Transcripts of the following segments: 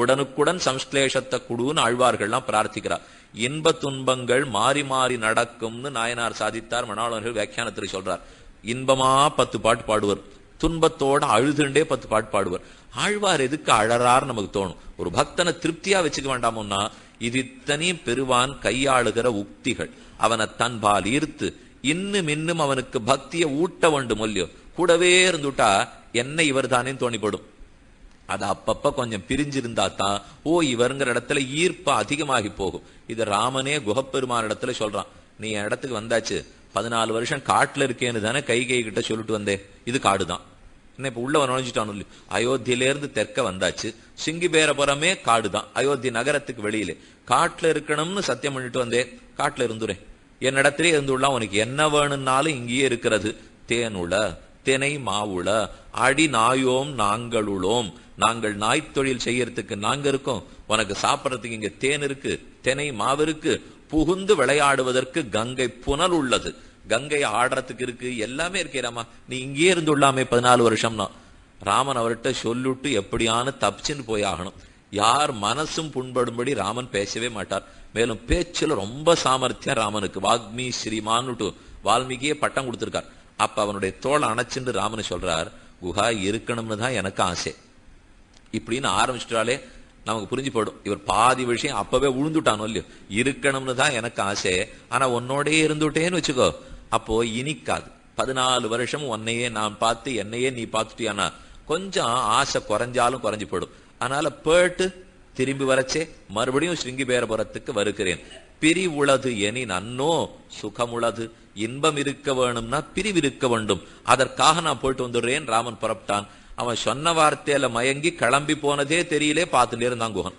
உடனுக்குடன் சம்ஸ்லேஷத்தை குடுன்னு ஆழ்வார்கள்லாம் பிரார்த்திக்கிறார் இன்ப துன்பங்கள் மாறி மாறி நடக்கும்னு நாயனார் சாதித்தார் மணாளர்கள் வியாக்கியானத்தில் சொல்றார். இன்பமா பத்து பாட்டு பாடுவர். துன்பத்தோட அழுதுண்டே பத்து பாட்டு பாடுவார். ஆழ்வார் எதுக்கு அழறார் நமக்கு தோணும். ஒரு பக்தனை திருப்தியா வச்சுக்க வேண்டாமோன்னா இது இத்தனையும் பெறுவான் கையாளுகிற உக்திகள். அவனை தன்பால் ஈர்த்து இன்னும் இன்னும் அவனுக்கு பக்தியை ஊட்ட வேண்டும் இல்லையோ கூடவே இருந்துட்டா என்ன இவர் தானே தோணிப்படும். அது அப்பப்ப கொஞ்சம் பிரிஞ்சிருந்தா தான் ஓ இவருங்கிற இடத்துல ஈர்ப்பு அதிகமாகி போகும். இது ராமனே குகப்பெருமான இடத்துல சொல்றான். நீ என் இடத்துக்கு வந்தாச்சு பதினாலு வருஷம் காட்டுல இருக்கேன்னு தானே கை கை கிட்ட சொல்லிட்டு வந்தேன். இது காடுதான். என்ன இப்ப உள்ள நுழைஞ்சிட்டானு இல்லையோ? அயோத்தியில இருந்து தெற்க வந்தாச்சு சிங்கிபேரபுரமே காடுதான். அயோத்தி நகரத்துக்கு வெளியிலே. காட்டுல இருக்கணும்னு சத்தியம் பண்ணிட்டு வந்தேன். காட்டுல இருந்துறேன். என்னிடத்திலே இருந்துள்ள உனக்கு என்ன வேணும்னாலும் இங்கேயே இருக்கிறது. தேனுல தினை மாவுள? அடி நாயோம் நாங்களுளோம். நாங்கள் நாய் தொழில் செய்யறதுக்கு நாங்க இருக்கோம். உனக்கு சாப்பிட்றதுக்கு இங்க தேன் இருக்கு தினை மாவு இருக்கு. புகுந்து விளையாடுவதற்கு கங்கை புனல் உள்ளது. கங்கை ஆடுறதுக்கு இருக்கு எல்லாமே இருக்கிறாமா நீ இங்கே இருந்துள்ளாமே பதினாலு வருஷம்னா. ராமன் அவர்கிட்ட சொல்லிட்டு எப்படியானு தப்பிச்சுன்னு போய் ஆகணும் யார் மனசும் புண்படும்படி ராமன் பேசவே மாட்டார். மேலும் பேச்சில் ரொம்ப சாமர்த்தியம் ராமனுக்கு. வாக்மி ஸ்ரீமான்னுட்டு வால்மீகியே பட்டம் கொடுத்திருக்கார். அப்ப அவனுடைய தோலை அணைச்சுன்னு ராமன் சொல்றார் குஹா இருக்கணும்னு தான் எனக்கு ஆசை. இப்படின்னு ஆரம்பிச்சிட்டாலே நமக்கு புரிஞ்சு போடும் இவர் பாதி விஷயம் அப்பவே உழுந்துட்டானோ இல்லையோ. இருக்கணும்னு தான் எனக்கு ஆசை. ஆனா உன்னோடயே இருந்துட்டேன்னு வச்சுக்கோ. அப்போ இனிக்காது. பதினாலு வருஷம் உன்னையே நான் பார்த்து என்னையே நீ பார்த்துட்டியானா கொஞ்சம் ஆசை குறைஞ்சாலும் குறைஞ்சு போடும் அதனால பேட்டு திரும்பி வரச்சே மறுபடியும் ஸ்ருங்கிபேரபுரத்துக்கு வருகிறேன். பிரிவுளது எனி நன்னோ சுகமுளது. இன்பம் இருக்க வேணும்னா பிரிவிருக்க வேண்டும். அதற்காக நான் போயிட்டு வந்துடுறேன். ராமன் புறப்பட்டான். அவன் சொன்ன வார்த்தையில மயங்கி கிளம்பி போனதே தெரியலே. பார்த்துட்டே இருந்தான் குகன்.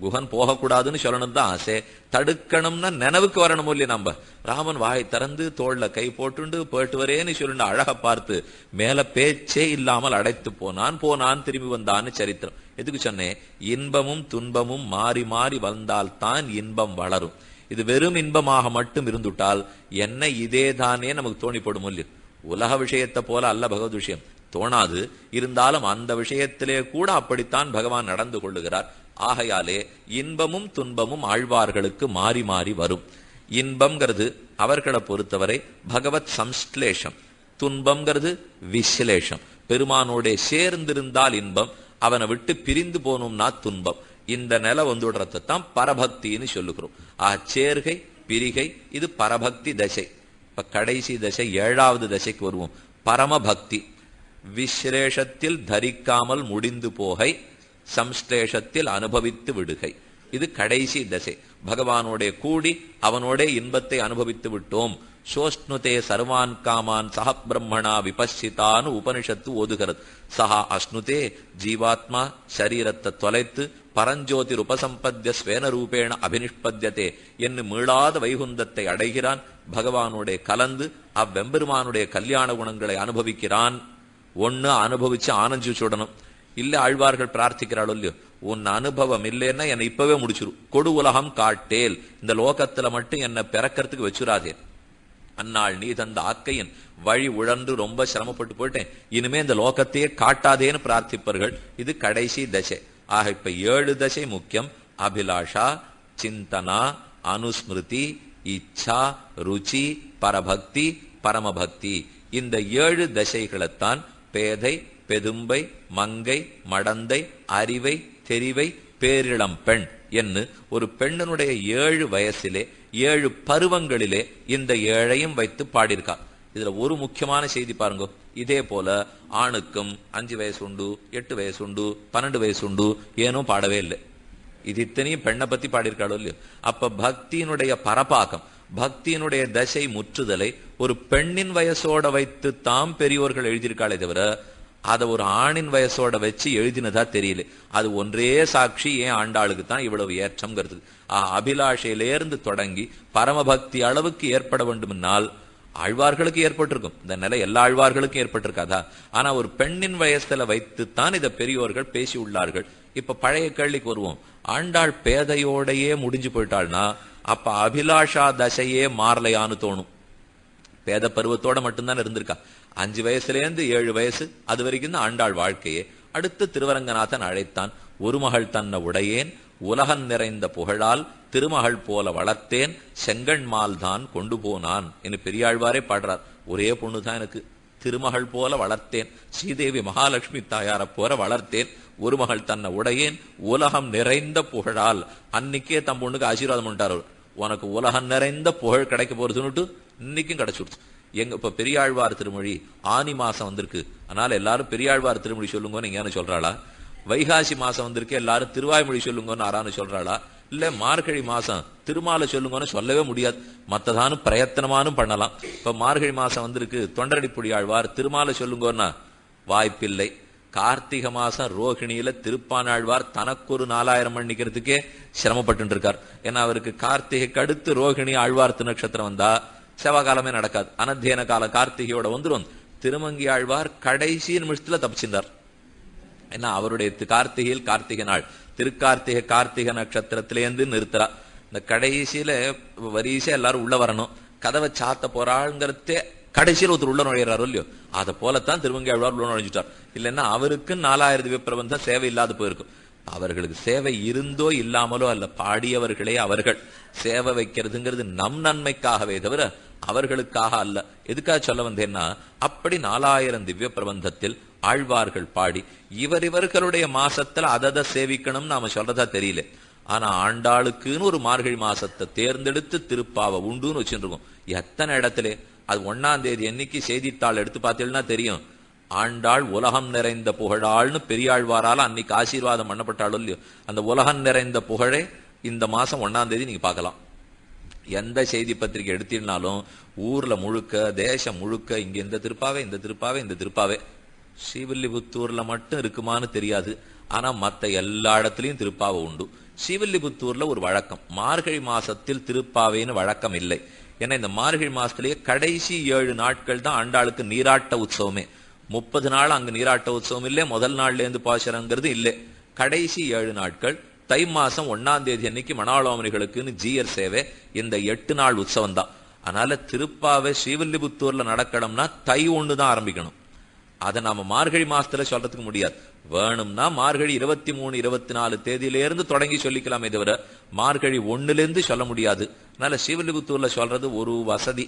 குகன் போகக்கூடாதுன்னு சொல்லணும் தான் ஆசை. தடுக்கணும்னா நினைவுக்கு வரணும் இல்லையா நம்ம? ராமன் வாயை திறந்து தோல்ல கை போட்டுண்டு போயிட்டு வரேன்னு சொல்லிட்டு அழக பார்த்து மேல பேச்சே இல்லாமல் அடைத்து போனான். போனான் திரும்பி வந்தான்னு சரித்திரம். எதுக்கு சொன்னேன் இன்பமும் துன்பமும் மாறி மாறி வந்தால்தான் இன்பம் வளரும். இது வெறும் இன்பமாக மட்டும் இருந்துட்டால் என்ன இதே தானே நமக்கு தோணிப்படும் இல்லையோ உலக விஷயத்தை போல அல்ல பகவத் விஷயம். தோணாது. இருந்தாலும் அந்த விஷயத்திலே கூட அப்படித்தான் பகவான் நடந்து கொள்ளுகிறார். ஆகையாலே இன்பமும் துன்பமும் ஆழ்வார்களுக்கு மாறி மாறி வரும். இன்பம்ங்கிறது அவர்களை பொறுத்தவரை பகவத் சம்ஸ்லேஷம். துன்பம்ங்கிறது விசிலேஷம் பெருமானோட சேர்ந்திருந்தால் இன்பம் அவனை விட்டு பிரிந்து போனோம்னா துன்பம். இந்த நிலை வந்துடுறதான் பரபக்தின்னு சொல்லுகிறோம். ஆ சேர்கை பிரிகை இது பரபக்தி தசை. இப்ப கடைசி தசை ஏழாவது தசைக்கு வருவோம். பரமபக்தி. விஸ்லேஷத்தில் தரிக்காமல் முடிந்து போகை சம்ஸ்லேஷத்தில் அனுபவித்து விடுகை. இது கடைசி தசை. பகவானோட கூடி அவனோட இன்பத்தை அனுபவித்து விட்டோம். சோஷ்ணுதே சர்வான் காமான் சஹ பிரம்மணா விபஷிதான்னு உபனிஷத்து ஓதுகிறது. சஹா அஷ்ணுதே ஜீவாத்மா சரீரத்தை தொலைத்து பரஞ்சோதிர் உபசம்பத்திய ஸ்வேன ரூபேண அபினிஷ்பத்தியதே என்று மீளாத வைகுந்தத்தை அடைகிறான். பகவானுடைய கலந்து அவ்வெம்பெருமானுடைய கல்யாண குணங்களை அனுபவிக்கிறான். ஒன்னு அனுபவிச்சு ஆனஞ்சு சுடணும் இல்ல ஆழ்வார்கள் பிரார்த்திக்கிறாளோ இல்லையோ? உன் அனுபவம் இல்லைன்னா என்னை இப்பவே முடிச்சிரு. கொடு உலகம் காட்டேல். இந்த லோகத்துல மட்டும் என்னை பிறக்கிறதுக்கு வச்சுராதே. அந்நாள் நீ தந்த ஆக்கையின் வழி உழன்று ரொம்ப சிரமப்பட்டு போயிட்டேன். இனிமே இந்த லோகத்தையே காட்டாதேன்னு பிரார்த்திப்பர்கள். இது கடைசி தசை. ஆக இப்ப ஏழு தசை முக்கியம். அபிலாஷா சிந்தனா அனுஸ்மிருதி இச்சா ருச்சி பரபக்தி பரமபக்தி. இந்த ஏழு தசைகளைத்தான் பேதை பெதும்பை மங்கை மடந்தை அறிவை தெரிவை பேரிளம் பெண் என்று ஒரு பெண்ணனுடைய ஏழு வயசிலே ஏழு பருவங்களிலே இந்த ஏழையும் வைத்து பாடியிருக்கா. இதுல ஒரு முக்கியமான செய்தி பாருங்க. இதே போல ஆணுக்கும் அஞ்சு வயசு உண்டு எட்டு வயசு உண்டு பன்னெண்டு வயசு உண்டு ஏனும் பாடவே இல்லை. இது இத்தனையும் பெண்ணை பத்தி பாடியிருக்காளோ இல்லையோ? அப்ப பக்தியினுடைய பரபாகம் பக்தியினுடைய தசை முற்றுதலை ஒரு பெண்ணின் வயசோட வைத்து தாம் பெரியோர்கள் எழுதியிருக்காளே தவிர அதை ஒரு ஆணின் வயசோட வச்சு எழுதினதா தெரியல. அது ஒன்றே சாட்சி ஏன் ஆண்டாளுக்கு தான் இவ்வளவு ஏற்றம்ங்கிறது அபிலாஷையிலேருந்து தொடங்கி பரமபக்தி அளவுக்கு ஏற்பட வேண்டுமென்னால் ஆழ்வார்களுக்கு ஏற்பட்டிருக்கும். இந்த நிலை எல்லா ஆழ்வார்களுக்கும் ஏற்பட்டிருக்காதா ஆனா ஒரு பெண்ணின் வயசுல வைத்துத்தான் இதை பெரியோர்கள் பேசி உள்ளார்கள். இப்ப பழைய கேள்விக்கு வருவோம். ஆண்டாள் பேதையோடையே முடிஞ்சு போயிட்டாள்னா அப்ப அபிலாஷா தசையே மாறலையான்னு தோணும். பேத பருவத்தோட மட்டும்தான் இருந்திருக்கா. அஞ்சு வயசுல இருந்து ஏழு வயசு அது வரைக்கும் தான் ஆண்டாள் வாழ்க்கையே. அடுத்து திருவரங்கநாதன் அழைத்தான் ஒரு மகள் தன்ன உடையேன் உலகன் நிறைந்த புகழால் திருமகள் போல வளர்த்தேன் செங்கண்மால் தான் கொண்டு போனான். என்று பெரியாழ்வாரே பாடுறார். ஒரே பொண்ணு தான் எனக்கு. திருமகள் போல வளர்த்தேன் ஸ்ரீதேவி மகாலட்சுமி தாயார போல வளர்த்தேன் ஒரு மகள் தன்னை உடையேன் உலகம் நிறைந்த புகழால். அன்னைக்கே தம் பொண்ணுக்கு ஆசீர்வாதம் பண்ணிட்டார் உனக்கு உலகம் நிறைந்த புகழ் கிடைக்க போறதுன்னுட்டு இன்னைக்கும் கிடைச்சுடுச்சு. எங்க இப்ப பெரியாழ்வார் திருமொழி ஆனி மாசம் வந்திருக்கு. அதனால எல்லாரும் பெரியாழ்வார் திருமொழி சொல்லுங்கன்னு நீங்க சொல்றாளா? வைகாசி மாசம் வந்திருக்கு எல்லாரும் திருவாய்மொழி சொல்லுங்கன்னு ஆறான்னு சொல்றாளா? இல்ல மார்கழி மாசம் திருமாலை சொல்லுங்கன்னு சொல்லவே முடியாது. மத்ததானும் பிரயத்தனமானும் பண்ணலாம். இப்ப மார்கழி மாசம் வந்திருக்கு தொண்டரடிப்புடி ஆழ்வார் திருமாலை சொல்லுங்கன்னா வாய்ப்பில்லை. கார்த்திகை மாசம் ரோகிணியில திருப்பானாழ்வார் தனக்கு ஒரு நாலாயிரம் மணிக்கிறதுக்கே சிரமப்பட்டு இருக்கார். ஏன்னா அவருக்கு கார்த்திகைக்கு அடுத்து ரோகிணி ஆழ்வார் திருநட்சத்திரம் வந்தா செவ்வாய்காலமே நடக்காது. அனத்தியன கால கார்த்திகையோட வந்துரும். திருமங்கி ஆழ்வார் கடைசி நிமிஷத்துல தப்பிச்சிருந்தார். ஏன்னா அவருடைய கார்த்திகையில் கார்த்திகை நாள். திருக்கார்த்திகை கார்த்திகை நட்சத்திரத்திலேருந்து நிறுத்துறா. இந்த கடைசியில வரிசையா எல்லாரும் உள்ள வரணும். கதவை சாத்த போறாங்கிறதே கடைசியில் ஒருத்தர் உள்ள நுழையிறாரோ இல்லையோ? அதை போலத்தான் திருவங்கி ஆழ்வார் உள்ள நுழைஞ்சிட்டார். இல்லைன்னா அவருக்கு நாலாயிரம் திவ்ய பிரபந்தம் சேவை இல்லாத போயிருக்கும். அவர்களுக்கு சேவை இருந்தோ இல்லாமலோ அல்ல பாடியவர்களே அவர்கள். சேவை வைக்கிறதுங்கிறது நம் நன்மைக்காகவே தவிர அவர்களுக்காக அல்ல. எதுக்காக சொல்ல வந்தேன்னா அப்படி நாலாயிரம் திவ்ய பிரபந்தத்தில் ஆழ்வார்கள் பாடி இவர் இவர்களுடைய மாசத்துல அதத சேவிக்கணும் நாம சொல்றதா தெரியல. ஆனா ஆண்டாளுக்குன்னு ஒரு மார்கழி மாசத்தை தேர்ந்தெடுத்து திருப்பாவை உண்டுன்னு வச்சுருக்கோம். எத்தனை இடத்துல? அது ஒன்னாம் தேதி என்னைக்கு செய்தித்தாள் எடுத்து பார்த்தீங்கன்னா தெரியும். ஆண்டாள் உலகம் நிறைந்த புகழாள்னு பெரியாழ்வாரால அன்னைக்கு ஆசீர்வாதம் பண்ணப்பட்டாலும் இல்லையோ. அந்த உலகம் நிறைந்த புகழே இந்த மாசம் ஒன்னாம் தேதி நீங்க பார்க்கலாம். எந்த செய்தி பத்திரிக்கை எடுத்தீங்கனாலும் ஊர்ல முழுக்க தேசம் முழுக்க இங்க இந்த திருப்பாவே இந்த திருப்பாவே இந்த திருப்பாவே. ஸ்ரீவில்லிபுத்தூர்ல மட்டும் இருக்குமான்னு தெரியாது. ஆனா மத்த எல்லா இடத்துலயும் திருப்பாவை உண்டு. ஸ்ரீவில்லிபுத்தூர்ல ஒரு வழக்கம். மார்கழி மாசத்தில் திருப்பாவைன்னு வழக்கம் இல்லை. ஏன்னா இந்த மார்கழி மாசத்திலேயே கடைசி ஏழு நாட்கள் தான் ஆண்டாளுக்கு நீராட்ட உற்சவமே. முப்பது நாள் அங்கு நீராட்ட உற்சவம் இல்லை முதல் நாள்ல இருந்து பாசரங்கிறது இல்லை. கடைசி ஏழு நாட்கள் தை மாசம் ஒன்னாம் தேதி அன்னைக்கு மணாளோமனிகளுக்குன்னு ஜீயர் சேவை இந்த எட்டு நாள் உற்சவம் தான். அதனால திருப்பாவை ஸ்ரீவில்லிபுத்தூர்ல நடக்கணும்னா தை ஒன்று தான் ஆரம்பிக்கணும். அதை நாம மார்கழி மாசத்துல சொல்றதுக்கு முடியாது. வேணும்னா மார்கழி இருபத்தி மூணு இருபத்தி நாலு தேதியில இருந்து தொடங்கி சொல்லிக்கலாமே தவிர மார்கழி ஒண்ணுல இருந்து சொல்ல முடியாது. அதனால ஸ்ரீவில்லிபுத்தூர்ல சொல்றது ஒரு வசதி.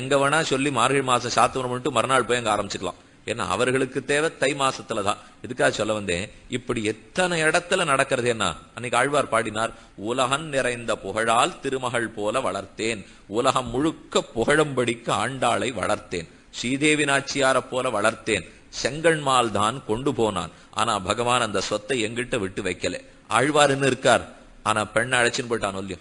எங்க வேணா சொல்லி மார்கழி மாசம் சாத்துவரம் பண்ணிட்டு மறுநாள் போய் அங்க ஆரம்பிச்சுக்கலாம். ஏன்னா அவர்களுக்கு தேவை தை மாசத்துல தான். இதுக்காக சொல்ல வந்தேன்? இப்படி எத்தனை இடத்துல நடக்கிறது என்ன? அன்னைக்கு ஆழ்வார் பாடினார் உலகம் நிறைந்த புகழால் திருமகள் போல வளர்த்தேன். உலகம் முழுக்க புகழும்படிக்கு ஆண்டாளை வளர்த்தேன். ஸ்ரீதேவி நாச்சியார போல வளர்த்தேன். செங்கன்மால் தான் கொண்டு போனான். ஆனா பகவான் அந்த சொத்தை எங்கிட்ட விட்டு வைக்கல. ஆழ்வார்ன்னு இருக்கார்? ஆனா பெண்ணை அழைச்சின்னு போயிட்டான் இல்லையோ?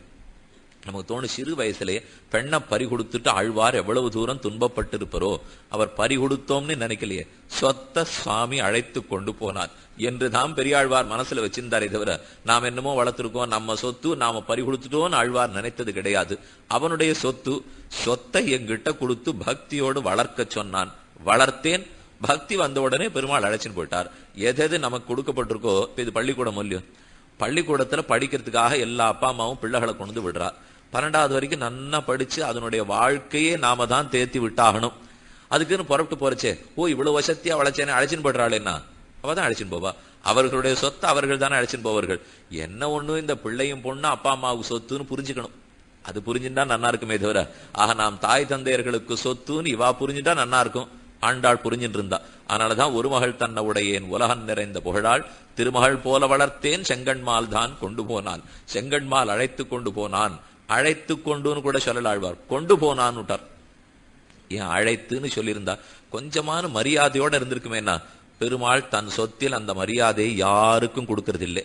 நமக்கு தோணும் சிறு வயசுலேயே பெண்ணை பறி கொடுத்துட்டு ஆழ்வார் எவ்வளவு தூரம் துன்பப்பட்டிருப்பரோ அவர் பறி கொடுத்தோம்னு நினைக்கலையே. சொத்த சுவாமி அழைத்து கொண்டு போனார். என்று தான் பெரியாழ்வார் மனசுல வச்சிருந்தாரே தவிர நாம் என்னமோ வளர்த்துருக்கோம் நம்ம சொத்து நாம பறி கொடுத்துட்டோம்னு ஆழ்வார் நினைத்தது கிடையாது. அவனுடைய சொத்து சொத்தை எங்கிட்ட கொடுத்து பக்தியோடு வளர்க்க சொன்னான். வளர்த்தேன் பக்தி வந்த உடனே பெருமாள் அழைச்சின்னு போயிட்டார். எது நமக்கு கொடுக்கப்பட்டிருக்கோ இது பள்ளிக்கூடம் இல்லையோ? பள்ளிக்கூடத்துல படிக்கிறதுக்காக எல்லா அப்பா அம்மாவும் பிள்ளைகளை கொண்டு வந்து பன்னெண்டாவது வரைக்கும் நன்னா படிச்சு அதனுடைய வாழ்க்கையே நாம தான் தேத்தி விட்டாகணும். அதுக்குன்னு புறப்பட்டு போறச்சே ஓ இவ்வளவு வசத்தியா வளச்சேனே அழைச்சின்னு போடுறாளேன்னா அவ தான் அழைச்சின்னு போவா. அவர்களுடைய சொத்து அவர்கள் தானே அழைச்சின்னு போவார்கள். என்ன ஒண்ணு இந்த பிள்ளையும் பொண்ணு அப்பா அம்மாவுக்கு சொத்துன்னு புரிஞ்சுக்கணும். அது புரிஞ்சுட்டா நன்னா இருக்குமே தவிர ஆக நாம் தாய் தந்தையர்களுக்கு சொத்துன்னு இவா புரிஞ்சுட்டா நன்னா இருக்கும். ஆண்டாள் புரிஞ்சுட்டு இருந்தா. அதனாலதான் ஒரு மகள் தன்னை உடையேன் உலகம் நிறைந்த புகழாள் திருமகள் போல வளர்த்தேன் செங்கண்மால் தான் கொண்டு போனான். செங்கண்மால் அழைத்து கொண்டு போனான். அழைத்து கொண்டுன்னு கூட சொல்லல ஆழ்வார். கொண்டு போனான்னு விட்டார் ஏன் அழைத்துன்னு சொல்லியிருந்தா? கொஞ்சமான மரியாதையோட இருந்திருக்குமேனா பெருமாள் தன் சொத்தில் அந்த மரியாதையை யாருக்கும் கொடுக்கறது இல்லை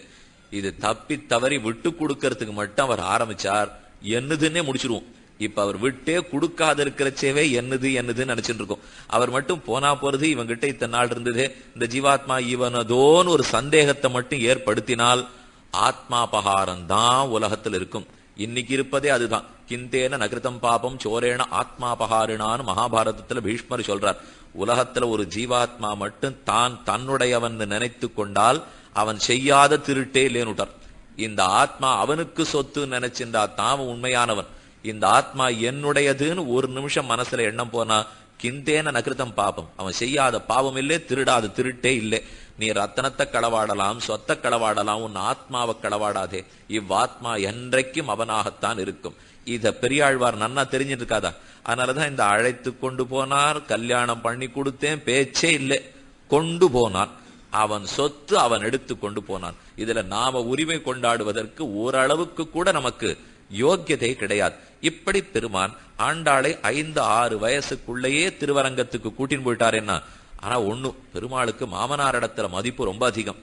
இது தப்பி தவறி விட்டு கொடுக்கறதுக்கு மட்டும் அவர் ஆரம்பிச்சார். என்னதுன்னே முடிச்சிருவோம். இப்ப அவர் விட்டே கொடுக்காத இருக்கிறச்சேவே என்னது என்னதுன்னு நினைச்சிட்டு இருக்கோம். அவர் மட்டும் போனா போறது இவங்கிட்ட இத்தனை நாள் இருந்தது. இந்த ஜீவாத்மா இவனதோன்னு ஒரு சந்தேகத்தை மட்டும் ஏற்படுத்தினால் ஆத்மாபகாரம் தான் உலகத்தில் இருக்கும். இன்னைக்கு இருப்பதே அதுதான். கிந்தேன நகிருத்தம் பாபம் சோரேன ஆத்மாபகாரினான்னு மகாபாரதத்துல பீஷ்மர் சொல்றார். உலகத்துல ஒரு ஜீவாத்மா மட்டும் தான் தன்னுடையவன் நினைத்து கொண்டால் அவன் செய்யாத திருட்டே இல்லேனுட்டார். இந்த ஆத்மா அவனுக்கு சொத்து நினைச்சிருந்தா தான் உண்மையானவன். இந்த ஆத்மா என்னுடையதுன்னு ஒரு நிமிஷம் மனசுல எண்ணம் போனா கிந்தேன நகிருதம் பாபம். அவன் செய்யாத பாவம் இல்லே திருடாத திருட்டே இல்லை. நீ ரத்தனத்தை களவாடலாம் சொத்தை களவாடலாம் உன் ஆத்மாவை களவாடாதே. இவ்வாத்மா என்றைக்கும் அவனாகத்தான் இருக்கும். இத பெரியாழ்வார் நன்னா தெரிஞ்சிட்டு இருக்காதா அதனாலதான் இந்த அழைத்து கொண்டு போனார் கல்யாணம் பண்ணி கொடுத்தேன் பேச்சே இல்லை. கொண்டு போனான். அவன் சொத்து அவன் எடுத்து கொண்டு போனான். இதுல நாம உரிமை கொண்டாடுவதற்கு ஓரளவுக்கு கூட நமக்கு யோக்கியதை கிடையாது. இப்படி பெருமான் ஆண்டாளை ஐந்து ஆறு வயசுக்குள்ளேயே திருவரங்கத்துக்கு கூட்டின்னு போயிட்டார் என்ன? ஆனா ஒண்ணு பெருமாளுக்கு மாமனார் இடத்துல மதிப்பு ரொம்ப அதிகம்.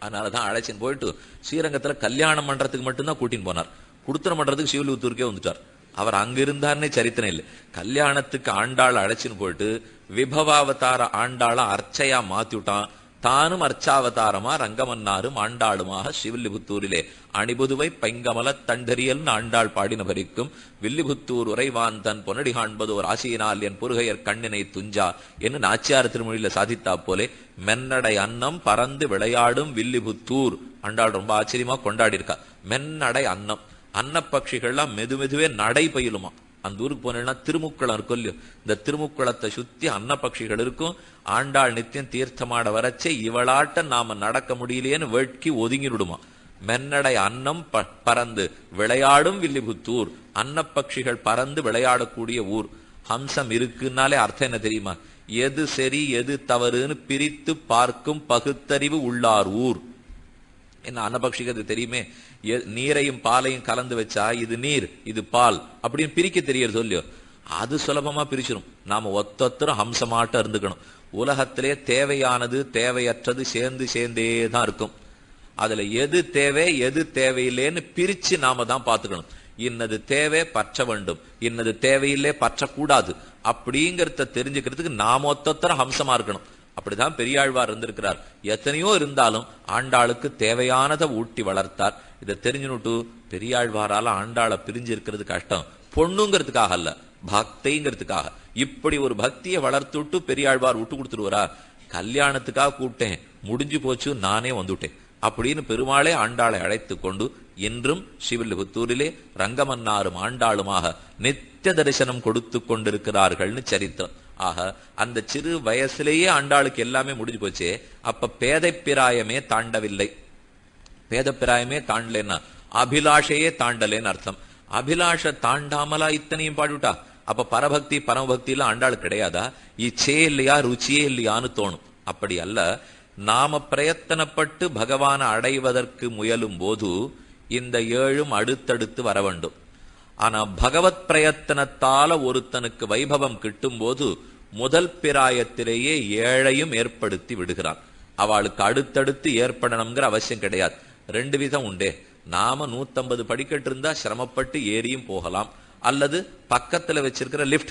அதனாலதான் அழைச்சின்னு போயிட்டு ஸ்ரீரங்கத்துல கல்யாணம் பண்றதுக்கு மட்டும்தான் கூட்டின்னு போனார். குடுத்தனம் பண்றதுக்கு சிவலிபுத்தூருக்கே வந்துட்டார். அவர் அங்க இருந்தார்னே சரித்திரம் இல்லை. கல்யாணத்துக்கு ஆண்டாள் அழைச்சின்னு போயிட்டு விபவாவதார ஆண்டாள அர்ச்சையா மாத்தி விட்டான் தானும் அர்ச்சாவதாரமா ரங்கமன்னாரும் ஆண்டாளுமாக சிவில்லிபுத்தூரிலே அணிபுதுவை பைங்கமல தண்டரியல் ஆண்டாள் பாடின பறிக்கும் வில்லிபுத்தூர் உறைவான் தன் பொன்னடி காண்பது ஒரு ஆசியினால் என் புருகையர் கண்ணினை துஞ்சா என்று நாச்சியார் திருமொழியில சாதித்தா போலே மென்னடை அன்னம் பறந்து விளையாடும் வில்லிபுத்தூர் ஆண்டாள் ரொம்ப ஆச்சரியமா கொண்டாடி இருக்கா மென்னடை அன்னம் அன்னப்பட்சிகள்லாம் மெது மெதுவே நடை பயிலுமா அந்த ஊருக்கு போனேன்னா திருமுக்குளம் இருக்கும் இல்லையோ? இந்த திருமுக்குளத்தை சுத்தி அன்னபக்ஷிகள் இருக்கும். ஆண்டாள் நித்தியம் தீர்த்தமாட வரச்சே இவளாட்ட நாம நடக்க முடியலையேன்னு வேட்கி ஒதுங்கி விடுமா மென்னடை அன்னம் ப- பறந்து விளையாடும் வில்லிபுத்தூர். அன்னப்பக்ஷிகள் பறந்து விளையாடக்கூடிய ஊர். ஹம்சம் இருக்குன்னாலே அர்த்தம் என்ன தெரியுமா? எது சரி எது தவறுன்னு பிரித்து பார்க்கும் பகுத்தறிவு உள்ளார் ஊர். என்ன அன்னபக்ஷிக்கு அது தெரியுமே? நீரையும் பாலையும் கலந்து வச்சா இது நீர் இது பால் அப்படின்னு பிரிக்க தெரியறது சொல்லியோ. அது சுலபமா பிரிச்சிடும் நாம ஒத்தொத்தரும் ஹம்சமாட்டம் இருந்துக்கணும். உலகத்திலே தேவையானது தேவையற்றது சேர்ந்து சேர்ந்தே தான் இருக்கும். அதுல எது தேவை எது தேவையில்லைன்னு பிரிச்சு நாம தான் பாத்துக்கணும் இன்னது தேவை பற்ற வேண்டும். இன்னது தேவையில்லை பற்றக்கூடாது. அப்படிங்கறத தெரிஞ்சுக்கிறதுக்கு நாம ஒத்தொத்தரும் ஹம்சமா இருக்கணும். அப்படிதான் பெரியாழ்வார் இருந்திருக்கிறார். எத்தனையோ இருந்தாலும் ஆண்டாளுக்கு தேவையானதை ஊட்டி வளர்த்தார். இதை தெரிஞ்சுனுட்டு பெரியாழ்வாரால ஆண்டாளை பிரிஞ்சு இருக்கிறது கஷ்டம். பொண்ணுங்கிறதுக்காக அல்ல பக்திங்கிறதுக்காக. இப்படி ஒரு பக்தியை வளர்த்துட்டு பெரியாழ்வார் விட்டு கொடுத்துருவாரா? கல்யாணத்துக்காக கூப்பிட்டேன் முடிஞ்சு போச்சு நானே வந்துட்டேன். அப்படின்னு பெருமாளே ஆண்டாளை அழைத்து கொண்டு இன்றும் சிவில்புத்தூரிலே ரங்கமன்னாரும் ஆண்டாளுமாக நித்திய தரிசனம் கொடுத்து கொண்டிருக்கிறார்கள்னு சரித்திரம். ஆக அந்த சிறு வயசுலேயே ஆண்டாளுக்கு எல்லாமே முடிஞ்சு போச்சே. அப்ப பேதை பிராயமே தாண்டவில்லை. பேதப்பிராயமே தாண்டலேன்னா அபிலாஷையே தாண்டலேன்னு அர்த்தம். அபிலாஷ தாண்டாமலா இத்தனையும் பாடிவிட்டா? அப்ப பரபக்தி பரமபக்தி எல்லாம் ஆண்டாள் கிடையாதா? இச்சே இல்லையா ருச்சியே இல்லையான்னு தோணும். அப்படி அல்ல. நாம பிரயத்தனப்பட்டு பகவானை அடைவதற்கு முயலும் போது இந்த ஏழும் அடுத்தடுத்து வர வேண்டும். ஆனா பகவத் பிரயத்தனத்தால ஒருத்தனுக்கு வைபவம் கிட்டும் போது முதல் பிராயத்திலேயே ஏழையும் ஏற்படுத்தி விடுகிறான். அவளுக்கு அடுத்தடுத்து ஏற்படணுங்கிற அவசியம் கிடையாது. ரெண்டு விதம் உண்டே. நாம நூத்தம்பது படிக்கட்டு இருந்தா சிரமப்பட்டு ஏறியும் போகலாம். அல்லது பக்கத்துல வச்சிருக்கிற லிஃப்ட்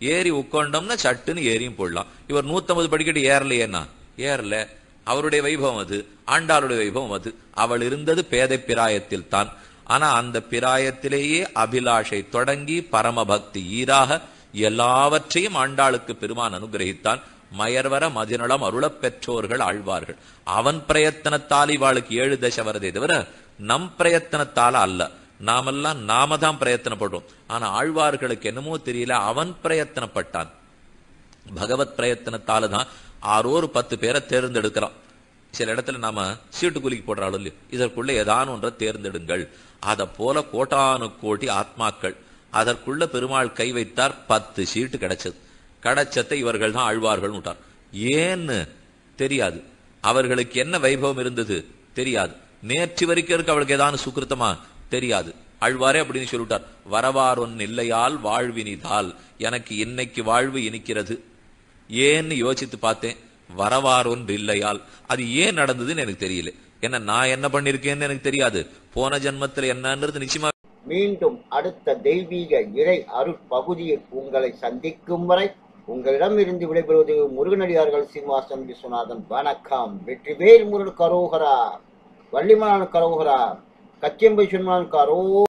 ஏறி உட்காண்டோம்னா சட்டுன்னு ஏறியும் போடலாம். இவர் நூத்தம்பது படிக்கட்டு ஏறலையேனா ஏறல. அவருடைய வைபவம் அது. ஆண்டாளுடைய வைபவம் அது. அவள் இருந்தது பேதை பிராயத்தில் தான் ஆனா அந்த பிராயத்திலேயே அபிலாஷை தொடங்கி பரமபக்தி ஈராக எல்லாவற்றையும் ஆண்டாளுக்கு பெருமான் அனுகிரகித்தான். மயர்வர மதிநலம் அருளப் பெற்றோர்கள் ஆழ்வார்கள். அவன் பிரயத்தனத்தால் இவாளுக்கு ஏழு தசை வரதே தவிர நம் பிரயத்தனத்தால அல்ல. நாமெல்லாம் நாம தான் பிரயத்தனப்படுறோம். ஆனா ஆழ்வார்களுக்கு என்னமோ தெரியல அவன் பிரயத்தனப்பட்டான். பகவத் பிரயத்தனத்தால தான் ஆறோரு பத்து பேரை தேர்ந்தெடுக்கிறான். சில இடத்துல நாம சீட்டு குலுக்கி போடுறாலும் இல்லையோ இதற்குள்ள ஏதான ஒன்றை தேர்ந்தெடுங்கள். அத போல கோட்டானு கோட்டி ஆத்மாக்கள் அதற்குள்ள பெருமாள் கை வைத்தார் பத்து சீட்டு கிடைச்சது. கிடைச்சத்தை இவர்கள் தான் ஆழ்வார்கள் விட்டார் ஏன்னு தெரியாது. அவர்களுக்கு என்ன வைபவம் இருந்தது தெரியாது. நேற்று வரைக்கும் இருக்கு அவளுக்கு ஏதாவது சுக்கிருத்தமா தெரியாது. அழ்வாரே அப்படின்னு சொல்லிவிட்டார். வரவார் ஒன் இல்லையால் வாழ்வினிதால் எனக்கு இன்னைக்கு வாழ்வு இனிக்கிறது. ஏன்னு யோசித்து பார்த்தேன். வரவாரொன்று இல்லையால் அது ஏன் நடந்ததுன்னு எனக்கு தெரியல. என்ன நான் என்ன பண்ணிருக்கேன்னு எனக்கு தெரியாது. போன ஜென்மத்துல என்னன்றது நிச்சயமா மீண்டும் அடுத்த தெய்வீக இறை அருட்பகுதியில் உங்களை சந்திக்கும் வரை உங்களிடமிருந்து விடைபெறுவது முருகனடியார்கள் சீனிவாசன் விஸ்வநாதன். வணக்கம். வெற்றிவேல் முருகன் கரோகரா. வள்ளிமலான் கரோகரா. கச்சியம்பை சுன்மான் கரோ